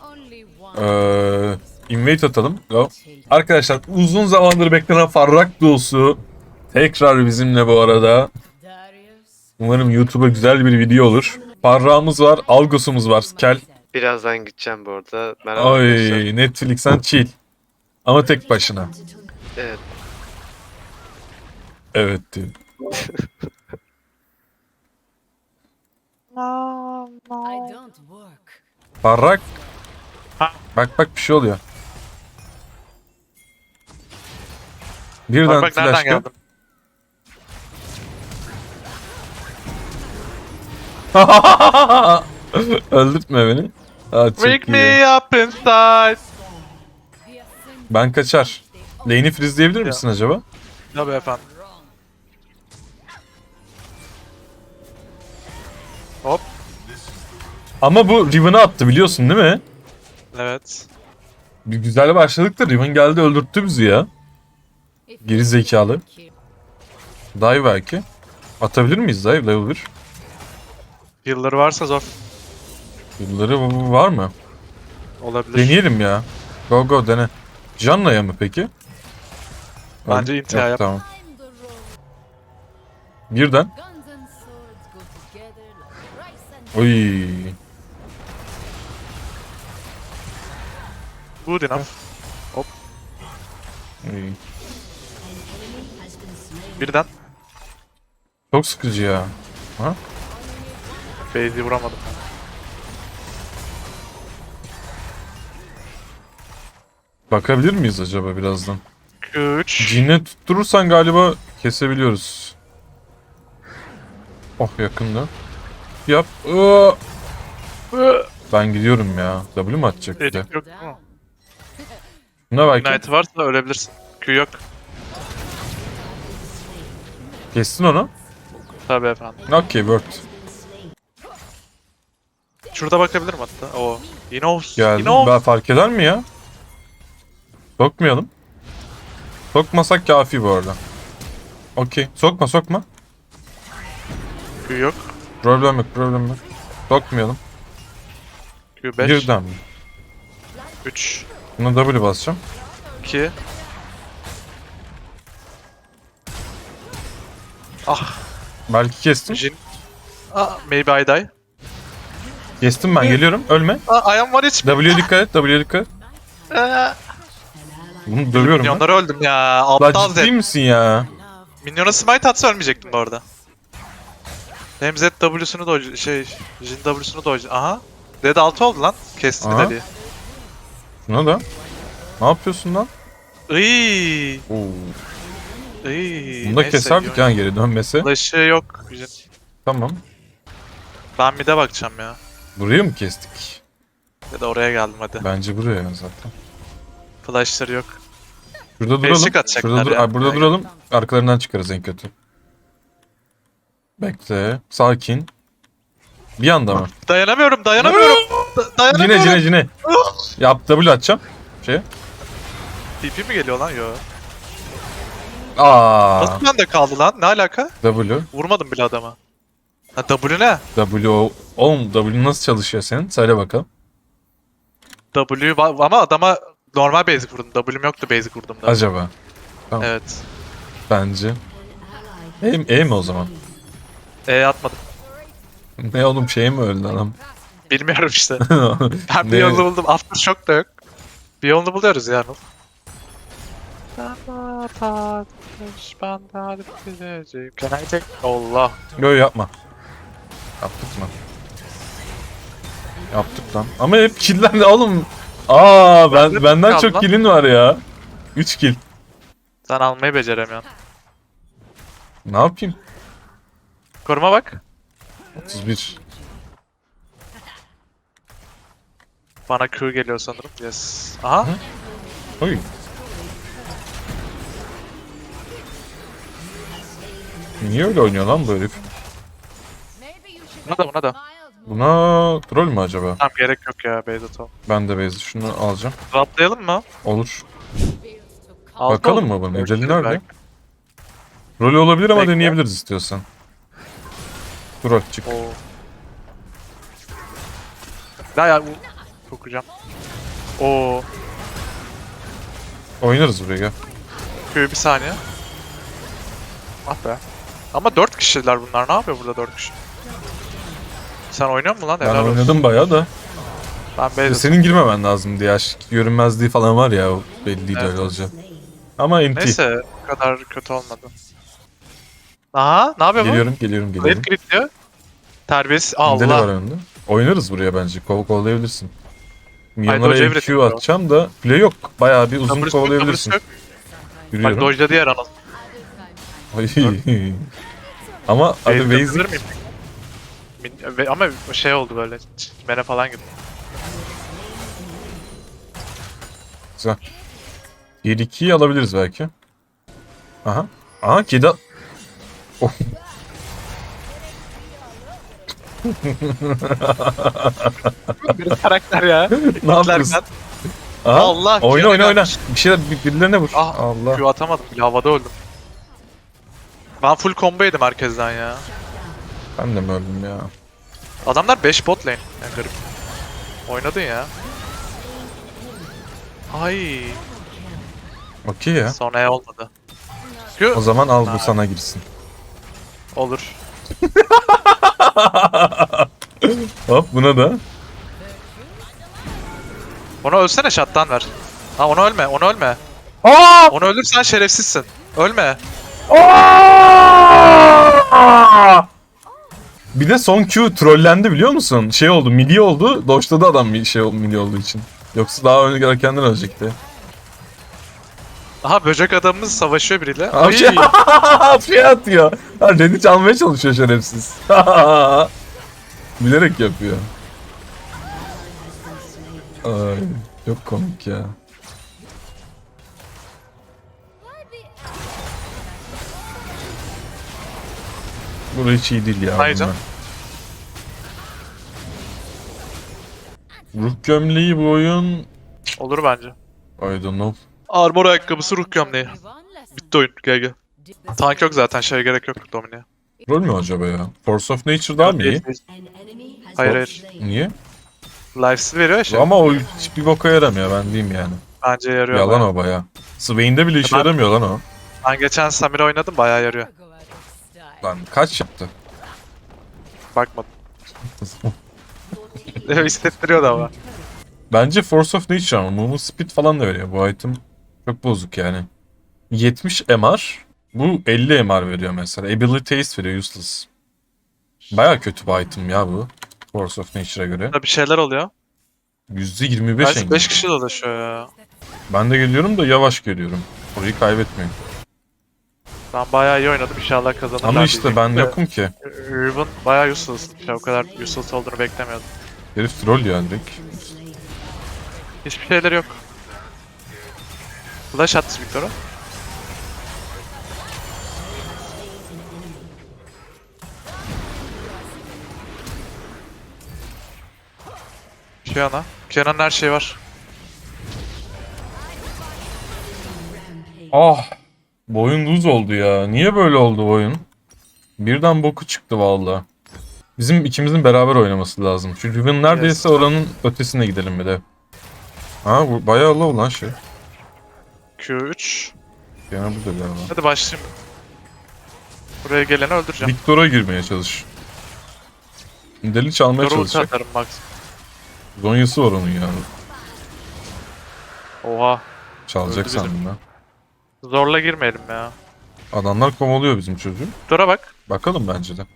Only one. Ee, invite atalım. Go. Arkadaşlar uzun zamandır beklenen Farrak Doğusu tekrar bizimle bu arada. Umarım YouTube'a güzel bir video olur. Farrağımız var, Algos'umuz var, Kel. Birazdan gideceğim bu arada. Merhaba arkadaşlar. Ay Netflix'ten chill. Ama tek başına. Evet. Evet work. Farrak. Bak bak bir şey oluyor. Birden Bak bak nereden flash geldim. Öldürtme beni. Aa, Wake me up inside. Ben kaçar. Lane'i freezeleyebilir misin acaba? Tabii efendim. Hop. Ama bu Riven'ı attı biliyorsun değil mi? Evet. Bir güzel başladık da Riven geldi öldürttü bizi ya. Geri zekalı. Dive belki. Atabilir miyiz dive level 1? Heal'ları varsa zor. Yılları var mı? Olabilir. Deneyelim ya. Go go dene. Janna'ya mı peki? Bence intihar yap. Tamam. Birden. Guns Good enough. Oy. Birden. Çok sıkıcı ya. Base'i vuramadım. Bakabilir miyiz acaba birazdan? 3. Cinne tutturursan galiba kesebiliyoruz. Oh yakında. Yap. Ben gidiyorum ya. W mu atacak bir de? Yok mu? Buna belki. Ignite varsa ölebilirsin. Q yok. Kestin onu. Tabii efendim. Okey worked. Şurada bakabilirim hatta. O. Yine o. Geldim. Yine. Ben fark eder mi ya? Sokmayalım. Sokmasak kafi bu arada. Okey. Sokma sokma. Q yok. Problem yok problem yok. Sokmayalım. Q 5. Birden mi? 3. Buna W basacağım. 2. Ah. Belki kestim. Jin. Ah, maybe I die. Kestim ben geliyorum. Ölme. Ah, I am one HP. W'ye dikkat et. W'ye dikkat et. Ee, Bunu dövüyorum ben. Minyonları öldüm ya. La Aptal ciddi misin ya? Minyona smite atsa ölmeyecektim bu arada. Hem Z W'sunu dodge, şey, Jin W'sunu dodge. Aha. Dead 6 oldu lan. Kesti Aha. dedi. Şuna da. Ne yapıyorsun lan? Iy. Oo. Iy. Bunu da keserdik iyi ya geri dönmese. Flash'ı yok. Jin. Tamam. Ben mid'e bakacağım ya. Burayı mı kestik? Ya da oraya geldim hadi. Bence buraya zaten. Flash'ları yok. Şurada duralım. Şurada dur ya. Burada duralım. Arkalarından çıkarız en kötü. Bekle. Sakin. Bir anda mı? Dayanamıyorum, dayanamıyorum. Da- Cine dayanamıyorum. cine cine. Yap W atacağım. Şey. TP mi geliyor lan? Yo. Aa. Nasıl bende kaldı lan? Ne alaka? W. Vurmadım bile adama. Ha W ne? W. Oğlum W nasıl çalışıyor senin? Söyle bakalım. W va- ama adama normal basic vurdum. W'm yoktu basic vurdum da. Acaba. Evet. Bence. E, e mi o zaman? E atmadım. Ne oğlum şey mi öldü adam? Bilmiyorum işte. Ben bir Ne? yolunu buldum. Aftershock da yok. Bir yolunu buluyoruz yani. Can I take? Allah. Yo yapma. Yaptık mı? Yaptık lan. Ama hep killer oğlum. Aa ben Bende benden kaldı çok lan. killin var ya. 3 kill. Sen almayı beceremiyorsun. Ne yapayım? Koruma bak. 31. Bana Q geliyor sanırım. Yes. Aha. Oy. Niye öyle oynuyor lan bu herif? Buna da buna da. Buna troll mü acaba? Tamam gerek yok ya base atalım. Ben de base şunu alacağım. Droplayalım mı? Olur. Aldı Bakalım mı bunu? Görüşürüz Eceli nerede? Rolü olabilir ama Bekle. deneyebiliriz istiyorsan. Troll çık. Oo. Ya ya bu- Sokacağım. Oo. Oynarız buraya gel. Şöyle bir saniye. Ah be. Ama 4 kişiler bunlar. Ne yapıyor burada 4 kişi? Sen oynuyor musun lan? Ben Helal olsun. oynadım bayağı da. Ben Beyzat. Senin girmemen lazım diye aşk. Görünmezliği falan var ya o belliydi Evet. öyle olacak. Ama NT. Neyse bu kadar kötü olmadı. Aha ne yapıyor bu? Geliyorum geliyorum geliyorum. grid diyor. Terbiyesiz. Deli var Allah. Oynarız buraya bence. Kol kollayabilirsin. Hayır, Milyonlara everything bro. atacağım da play yok. Bayağı bir uzun kovalayabilirsin. Yok. Bak Yürüyorum. dojladı yer anıl. Ay. Ama Beyzat basic. Ama şey oldu böyle. Mene falan gibi. Güzel. 1-2'yi alabiliriz belki. Aha. Aha kedi. Oh. Bir karakter ya. ne yapıyorsun? Aha. Allah, Oyna oyna oyna. Bir şeyler bir- birilerine vur. Ah, Allah. Q atamadım havada öldüm. Ben full combo yedim herkesten ya. Ben de mi öldüm ya? Adamlar 5 bot lane. Yani garip. Oynadın ya. Ay, Okey ya. sonra E olmadı. Q O zaman al bu sana girsin. olur. Hop buna da. Onu ölsene şattan ver. Ha onu ölme, onu ölme. Aa! Onu ölürsen şerefsizsin. Ölme. Bir de son Q trollendi biliyor musun? Şey oldu, milli oldu. Doşladı adam bir şey oldu, milli olduğu için. Yoksa daha önce erkenden ölecekti. Aha böcek adamımız savaşıyor biriyle. Abi Ay, şey, şey atıyor. Ha, Red'i çalmaya çalışıyor şerefsiz. Bilerek yapıyor. Ay, çok komik ya. Bu hiç iyi değil ya. Hayır canım. bunlar. Ruh gömleği bu oyun... olur bence. I don't know. Armor ayakkabısı ruh gömleği. Bitti oyun. Gel gel. Tank yok zaten şey gerek yok Domine'ye. Rol mü acaba ya? Force of Nature daha mı iyi? Hayır hayır. Niye? Lifesteal veriyor ya şey. Ama o hiçbir boka yaramıyor ben diyeyim yani. Bence yarıyor. Yalan bayağı. o baya. Swain'de bile işe Ben- yaramıyor lan o. Ben geçen Samira oynadım bayağı yarıyor. Lan kaç yaptı? Bakmadım. Hissettiriyordu ama. Bence Force of Nature ama Movement Speed falan da veriyor. Bu item çok bozuk yani. 70 MR. Bu 50 MR veriyor mesela. Ability Taste veriyor useless. Baya kötü bir item ya bu. Force of Nature'a göre. Burada bir şeyler oluyor. %25 Belki engel. 5 kişi dolaşıyor ya. Ben de geliyorum da yavaş geliyorum. Orayı kaybetmeyin. Ben bayağı iyi oynadım inşallah kazanırlar. Ama işte ben de, yokum ki. Riven bayağı useless. Şey, o kadar useless olduğunu beklemiyordum. Herif troll ya direkt. Hiçbir şeyleri yok. Flash attı Victor'a. Kiana. Kiana'nın her şeyi var. Ah! Bu oyun lose oldu ya. Niye böyle oldu bu oyun? Birden boku çıktı valla. Bizim ikimizin beraber oynaması lazım. Çünkü Riven neredeyse oranın ötesine gidelim bir de. Ha bu bayağı low lan şey. Q3. Yani burada galiba. Hadi başlayayım. Buraya geleni öldüreceğim. Victor'a girmeye çalış. Deli çalmaya ulti çalışacak. atarım Max. Zonyası var onun ya. Oha. Çalacak Öldü bizim. sandım ben. Zorla girmeyelim ya. Adamlar kovalıyor bizim çocuğu. Victor'a bak. Bakalım bence de.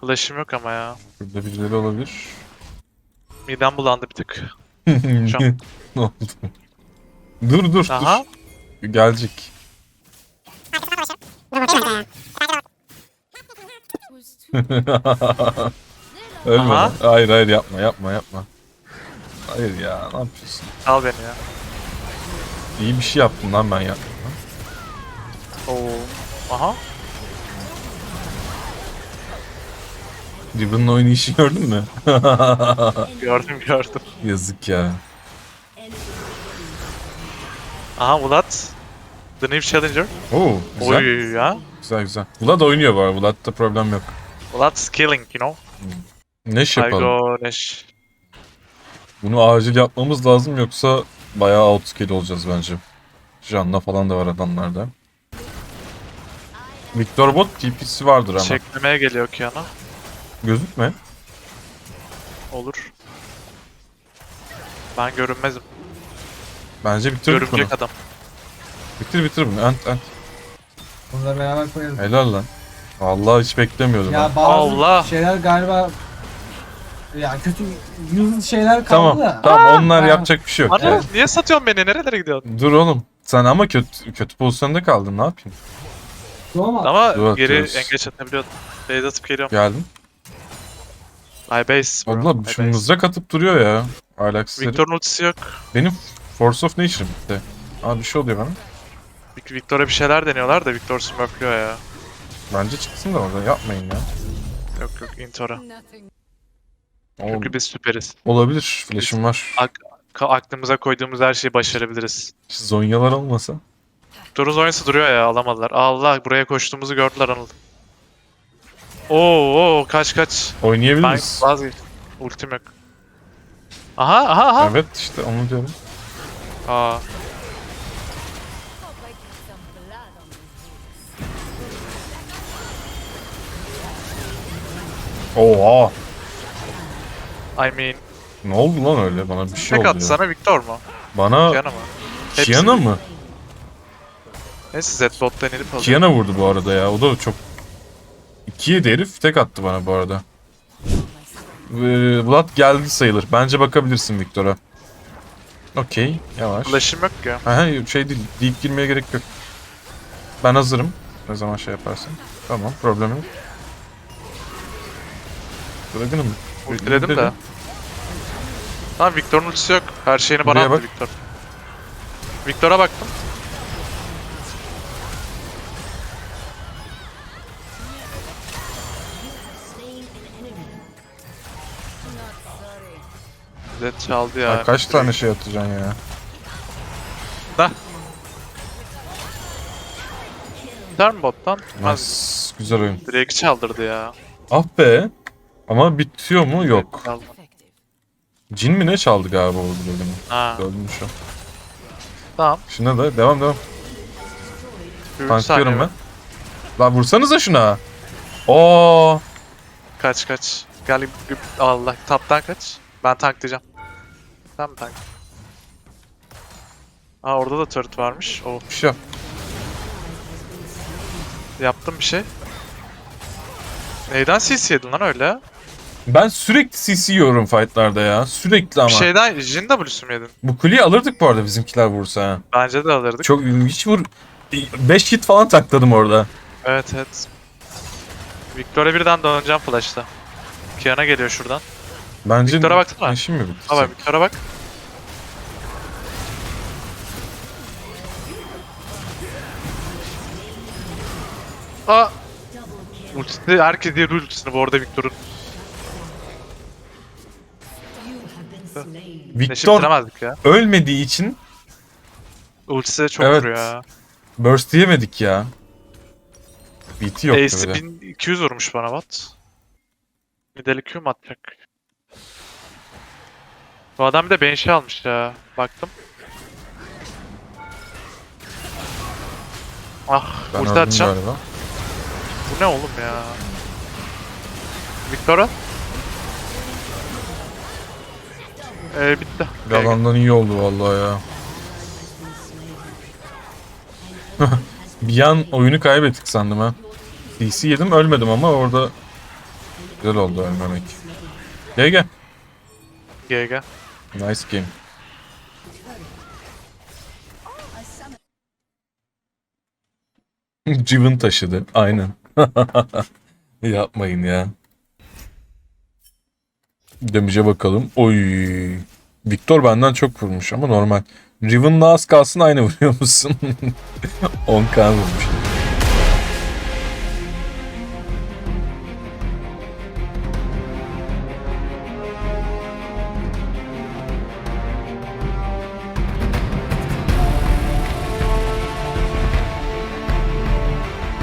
Flash'im yok ama ya. Burada birileri olabilir. Midem bulandı bir tık. Şam. ne oldu? Dur dur Aha. dur. Gelecek. Ölme. Aha. lan. Hayır hayır yapma yapma yapma. Hayır ya ne yapıyorsun? Al beni ya. İyi bir şey yaptın lan ben yaptım. lan. Oo. Aha. Riven'ın oynayışı gördün mü? Gördüm gördüm. Yazık ya. Aha Vlad. The New Challenger. Oo güzel. Oy ya. Güzel güzel. Vlad oynuyor bu arada. Vlad'da problem yok. Vlad's killing you know. Neş I yapalım. go Neş. Bunu acil yapmamız lazım yoksa bayağı outscale olacağız bence. Janna falan da var adamlarda. Victor Bot TP'si vardır ama. Çeklemeye geliyor Kiana. Gözükme. Olur. Ben görünmezim. Bence bitirdik bunu. Görümcek adam. Bitir bitir bunu. Ent ent. Bunları beraber koyalım. Helal lan. Vallahi hiç beklemiyordum. ha. Ya bazı Allah! şeyler galiba ya kötü yüz şeyler kaldı Tamam. da. Tamam onlar Ha. yapacak bir şey yok. Ana Yani. niye satıyorsun beni? Nerelere gidiyorsun? Dur oğlum. Sen ama kötü kötü pozisyonda kaldın. Ne yapayım? Ama Ama Dur geri atıyoruz. engeç atabiliyordum. Base atıp geliyorum. Geldim. My base. bro. Allah şu mızrak atıp duruyor ya. Alaksız. Victor'un ultisi yok. Benim Force of Nature bitti. Aa bir şey oluyor bana. Vic- Victor'a bir şeyler deniyorlar da Victor smurflüyor ya. Bence çıksın da orada yapmayın ya. Yok yok Intor'a. Çünkü biz süperiz. olabilir. Flash'ım var. Ka- aklımıza koyduğumuz her şeyi başarabiliriz. Zonyalar olmasa. Victor'un oyuncusu duruyor ya alamadılar. Allah buraya koştuğumuzu gördüler Anıl. Oo, oo kaç kaç. Ben Oynayabiliriz. vazgeçtim. Ultim yok. Aha aha aha. Evet işte onu diyorum. Aa. Oha! I mean. Ne oldu lan öyle? Bana bir şey Tek oldu ya. sana Victor mu? Bana Kiana mı? Hepsi- Kiana mı? Neyse Z bot'tan inip alıyor. Kiana vurdu bu arada ya. O da çok... İki yedi herif tek attı bana bu arada. Ee, Vlad geldi sayılır. Bence bakabilirsin Viktor'a. Okey. Yavaş. Flash'im yok ya. Aha, şey değil. Deep girmeye gerek yok. Ben hazırım. Ne zaman şey yaparsın. Tamam. Problem yok. Dragon'ım. Ultiledim de. Tamam Victor'un ultisi yok. Her şeyini bana Buraya attı bak. Victor. Victor'a baktım. Not sorry. Z çaldı ya. Ay, kaç tane şey atacaksın ya? Da. Gider mi bottan? Nice. Güzel oyun. direkt çaldırdı ya. Ah be. Ama bitiyor mu? Yok. Çaldı. Cin mi ne çaldı galiba o Dragon'ı? Ha, Gördüm şu an. tamam. Şuna da devam devam. Tanklıyorum ben. Lan vursanıza şuna. Oo. Kaç kaç. Gel Allah taptan kaç. Ben tanklayacağım. Sen mi tank? Aa orada da turret varmış. Oh Bir şey yap. yaptım bir şey. Neyden CC yedin lan öyle? Ben sürekli CC yiyorum fightlarda ya. Sürekli ama. Bir şeyden Jin W'su mu yedin? Bu kuleyi alırdık bu arada bizimkiler vursa ha. Bence de alırdık. Çok hiç vur... 5 hit falan takladım orada. Evet evet. Victor'a birden döneceğim flash'ta. Kiana geliyor şuradan. Bence Victor'a baksana. İşim mi bitti? Baba Victor'a bak. Aa! Ultisi, herkes diğer ultisini bu arada Victor bitiremezdik ya. ölmediği için Ultisi çok Evet. vuruyor ya. burst yemedik ya. BT bir de. 1200 vurmuş bana Watt. Mideli Q mu atacak? Bu adam bir de bench'i almış ya. Baktım. Ah, Ben ulti öldüm atacağım. galiba. Bu ne oğlum ya? Victor'a? Ee, bitti. Yalandan iyi oldu vallahi ya. bir an oyunu kaybettik sandım ha. CC yedim ölmedim ama orada güzel oldu ölmemek. Gel gel. GG. Nice game. Jiven taşıdı. Aynen. Yapmayın ya. Damage'e bakalım. Oy. Victor benden çok vurmuş ama normal. Riven'la az kalsın aynı vuruyor musun? 10k vurmuş.